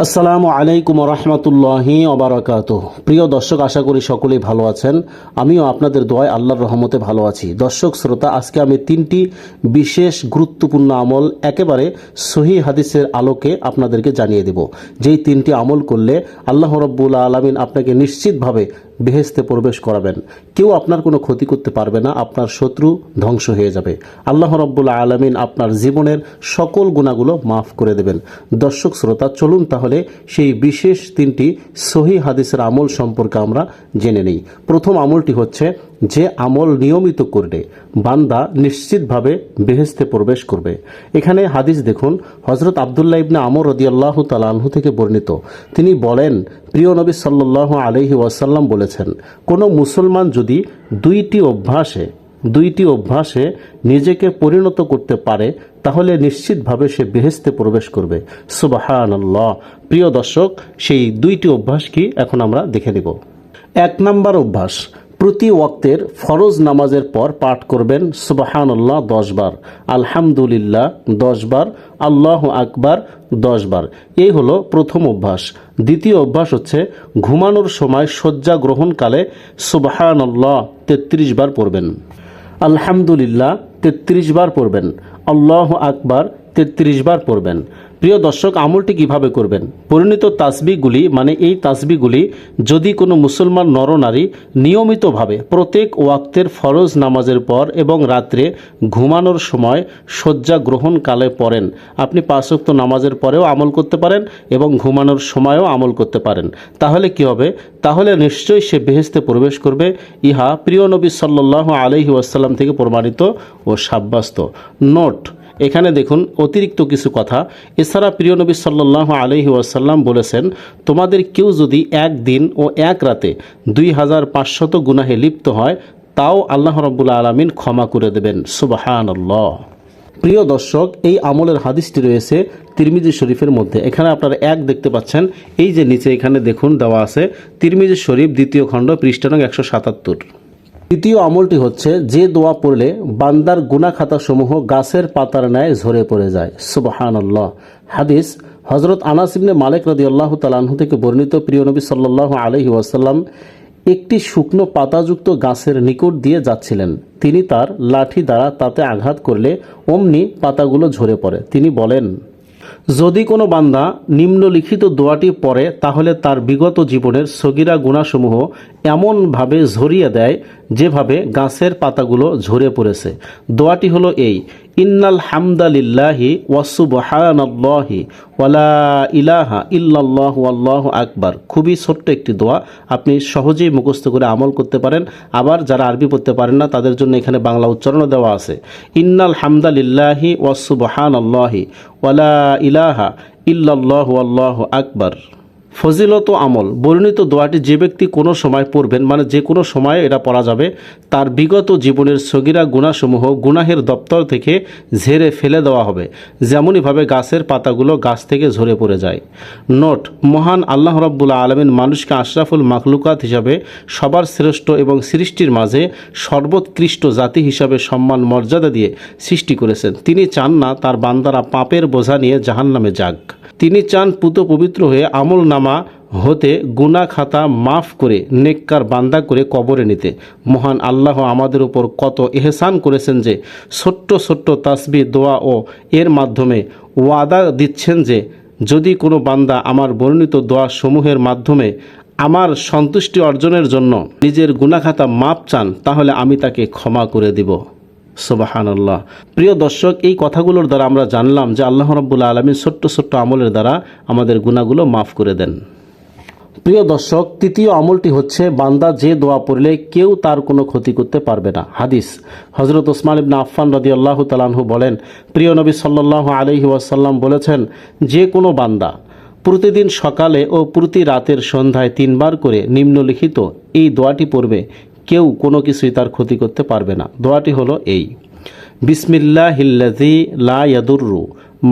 আসসালামু আলাইকুম রহমতুল্লাহি অবরাকাত প্রিয় দর্শক, আশা করি সকলেই ভালো আছেন। আমিও আপনাদের দোয়ায় আল্লাহর রহমতে ভালো আছি। দর্শক, শ্রোতা, আজকে আমি তিনটি বিশেষ গুরুত্বপূর্ণ আমল একেবারে সহি হাদিসের আলোকে আপনাদেরকে জানিয়ে দেব। যেই তিনটি আমল করলে আল্লাহ রব্বুল আলমিন আপনাকে নিশ্চিতভাবে বেহেস্তে প্রবেশ করাবেন। কেউ আপনার কোনো ক্ষতি করতে পারবে না, আপনার শত্রু ধ্বংস হয়ে যাবে। আল্লাহ রব্বুল্লা আলমিন আপনার জীবনের সকল গুণাগুলো মাফ করে দেবেন। দর্শক, শ্রোতা, চলুন তাহলে সেই বিশেষ তিনটি সহি হাদিসের আমল সম্পর্কে আমরা জেনে নেই। প্রথম আমলটি হচ্ছে যে আমল নিয়মিত করলে বান্দা নিশ্চিতভাবে বেহেস্তে প্রবেশ করবে। এখানে হাদিস দেখুন হজরত আবদুল্লাহ ইবনে আমর রদিয়াল্লাহ তালাহু থেকে বর্ণিত। তিনি বলেন, প্রিয় নবী সাল্লাহ আলহি ওয়াসাল্লাম বলেছেন, কোনো মুসলমান যদি দুইটি অভ্যাসে দুইটি অভ্যাসে নিজেকে পরিণত করতে পারে, তাহলে নিশ্চিতভাবে সে বেহেস্তে প্রবেশ করবে। সুবাহান প্রিয় দর্শক, সেই দুইটি অভ্যাস কি এখন আমরা দেখে নিব। এক নাম্বার অভ্যাস প্রতি ওয়াক্তের ফরজ নামাজের পর পাঠ করবেন সুবাহান্লাহ দশ বার। আলহামদুলিল্লাহ দশবার আল্লাহ আকবার দশবার এই হলো প্রথম অভ্যাস। দ্বিতীয় অভ্যাস হচ্ছে ঘুমানোর সময় শয্যা গ্রহণকালে সুবাহান্লাহ তেত্রিশ বার পড়বেন। আলহামদুলিল্লাহ, তেত্রিশ বার পড়বেন। আল্লাহ আকবার তেত্রিশ বার পড়বেন। প্রিয় দর্শক, আমলটি কীভাবে করবেন? পরিণত তাসবিগুলি মানে এই তাসবিগুলি যদি কোনো মুসলমান নরনারী নিয়মিতভাবে প্রত্যেক ওয়াক্তের ফরজ নামাজের পর এবং রাত্রে ঘুমানোর সময় শয্যা গ্রহণকালে পড়েন, আপনি পাঁচক্ত নামাজের পরেও আমল করতে পারেন এবং ঘুমানোর সময়ও আমল করতে পারেন। তাহলে কি হবে? তাহলে নিশ্চয়ই সে বেহেস্তে প্রবেশ করবে। ইহা প্রিয় নবী সাল্লাহ আলহি ওয়াসাল্লাম থেকে প্রমাণিত ও সাব্যস্ত নোট এখানে দেখুন অতিরিক্ত কিছু কথা। এছাড়া প্রিয় নবী সাল্লাহ আলহি ওয়াসাল্লাম বলেছেন, তোমাদের কেউ যদি একদিন ও এক রাতে দুই হাজার পাঁচশত গুনাহে লিপ্ত হয়, তাও আল্লাহ রব্বুল্লা আলমিন ক্ষমা করে দেবেন। সুবাহান প্রিয় দর্শক, এই আমলের হাদিসটি রয়েছে তিরমিজি শরীফের মধ্যে। এখানে আপনারা এক দেখতে পাচ্ছেন, এই যে নিচে এখানে দেখুন দেওয়া আছে, তিরমিজি শরীফ দ্বিতীয় খণ্ড পৃষ্ঠানং একশো সাতাত্তর। তৃতীয় আমলটি হচ্ছে, যে দোয়া পড়লে বান্দার গুনা খাতাসমূহ গাছের পাতার ন্যায় ঝরে পড়ে যায়। সুবাহান হাদিস হজরত আনাস ইবনে মালিক রদি আল্লাহ তালাহু থেকে বর্ণিত। প্রিয় নবী সাল্লাহ আলহি ওয়াসাল্লাম একটি শুকনো পাতাযুক্ত গাছের নিকট দিয়ে যাচ্ছিলেন। তিনি তার লাঠি দ্বারা তাতে আঘাত করলে অমনি পাতাগুলো ঝরে পড়ে। তিনি বলেন যদি কোনো বান্দা নিম্নলিখিত দোয়াটি পড়ে, তাহলে তার বিগত জীবনের সগিরা গুণাসমূহ এমনভাবে ঝরিয়ে দেয় যেভাবে গাছের পাতাগুলো ঝরে পড়েছে। দোয়াটি হলো এই ইন্নাল হামদালিল্লাহি ওয়াসুবহানাল্লাহি ওয়ালা ইলাহা ইল্লাল্লাহু আল্লাহু আকবার। খুবই ছোট্ট একটি দোয়া। আপনি সহজেই মুখস্থ করে আমল করতে পারেন। আবার যারা আরবি পড়তে পারেন না, তাদের জন্য এখানে বাংলা উচ্চারণও দেওয়া আছে। ইন্নাল হামদালিল্লাহি ওয়াসুবহানাল্লাহি ওয়ালা ইলাহা ইল্লাল্লাহু আল্লাহু আকবার। ফজিলত আমল, বর্ণিত দোয়াটি যে ব্যক্তি কোনো সময় পড়বেন মানে যে কোনো সময় এটা পড়া যাবে, তার বিগত জীবনের সগিরা গুণাসমূহ গুনাহের দপ্তর থেকে ঝেড়ে ফেলে দেওয়া হবে, যেমনইভাবে গাছের পাতাগুলো গাছ থেকে ঝরে পড়ে যায়। নোট, মহান আল্লাহ রব্বুল্লা আলমিন মানুষকে আশরাফুল মাখলুকাত হিসাবে সবার শ্রেষ্ঠ এবং সৃষ্টির মাঝে সর্বোৎকৃষ্ট জাতি হিসাবে সম্মান মর্যাদা দিয়ে সৃষ্টি করেছেন। তিনি চান না তার বান্দারা পাপের বোঝা নিয়ে জাহান্নামে যাক। তিনি চান পুত পবিত্র হয়ে আমল নামা হতে গুনা খাতা মাফ করে, নেককার বান্দা করে কবরে নিতে। মহান আল্লাহ আমাদের উপর কত এহসান করেছেন যে, ছোট্ট ছোট্ট তাসবি, দোয়া ও এর মাধ্যমে ওয়াদা দিচ্ছেন যে, যদি কোনো বান্দা আমার বর্ণিত দোয়া সমূহের মাধ্যমে আমার সন্তুষ্টি অর্জনের জন্য নিজের গুনাখাতা মাপ চান, তাহলে আমি তাকে ক্ষমা করে দিব। সোবাহান আল্লাহ প্রিয় দর্শক, এই কথাগুলোর দ্বারা আমরা জানলাম যে আল্লাহ রব্বুল্লা আলমী ছোট্ট ছোট্ট আমলের দ্বারা আমাদের গুণাগুলো মাফ করে দেন। প্রিয় দর্শক, তৃতীয় আমলটি হচ্ছে, বান্দা যে দোয়া পড়লে কেউ তার কোনো ক্ষতি করতে পারবে না। হাদিস। হজরত ওসমান ইবনা আফফান রদি আল্লাহ তালাহু বলেন, প্রিয় নবী সাল্লাহ আলহি ওয়াসাল্লাম বলেছেন, যে কোনো বান্দা প্রতিদিন সকালে ও প্রতি রাতের সন্ধ্যায় তিনবার করে নিম্নলিখিত এই দোয়াটি পড়বে। কেউ কোনো কিছুই তার ক্ষতি করতে পারবে না। দোয়াটি হলো এই। বিসমিল্লাহিল্লাজি লা ইয়াদুররু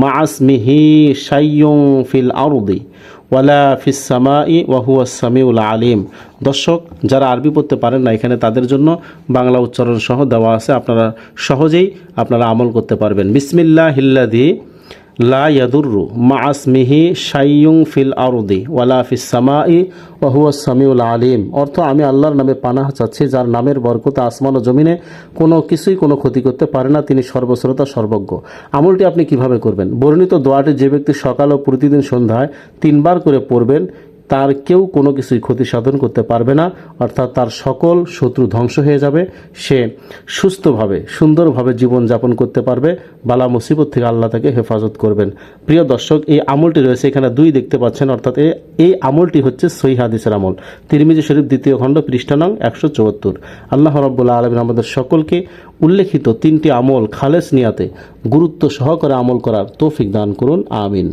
মাসমিহি শাইয়ুং ফিল আরদি ওয়ালা ফিস সামাই ওয়াহুয়া সামিউল আলিম। দর্শক, যারা আরবি পড়তে পারেন না, এখানে তাদের জন্য বাংলা উচ্চারণ সহ দেওয়া আছে। আপনারা সহজেই আপনারা আমল করতে পারবেন। বিসমিল্লাহ হিল্লাদি লা ইয়াদুররু মা আসমিহি শাইয়ুং ফিল আরদি ওয়ালা ফিস সামাই ওয়া হুয়া সামিউল আলিম। অর্থ আমি আল্লাহর নামে পানাহ চাচ্ছি, যার নামের বরকতে আসমান ও জমিনে কোনো কিছুই কোনো ক্ষতি করতে পারে না, তিনি সর্বশ্রোতা, সর্বজ্ঞ। আমলটি আপনি কীভাবে করবেন? বর্ণিত দোয়াটি যে ব্যক্তি সকাল ও প্রতিদিন সন্ধ্যায় তিনবার করে পড়বেন তার কেউ কোনো কিছুই ক্ষতি সাধন করতে পারবে না, অর্থাৎ তার সকল শত্রু ধ্বংস হয়ে যাবে। সে সুস্থভাবে, সুন্দরভাবে জীবন যাপন করতে পারবে। বালা মুসিবত থেকে আল্লাহ তাকে হেফাজত করবেন। প্রিয় দর্শক, এই আমলটি রয়েছে এখানে দুই দেখতে পাচ্ছেন, অর্থাৎ এই আমলটি হচ্ছে সহি হাদিসের আমল। তিরমিজি শরীফ দ্বিতীয় খণ্ড, পৃষ্ঠা নং একশো চুয়াত্তর। আল্লাহ রব্বুল্লাহ আলমিন আমাদের সকলকে উল্লেখিত তিনটি আমল খালেস নিয়াতে গুরুত্ব সহকারে আমল করার তৌফিক দান করুন, আমিন।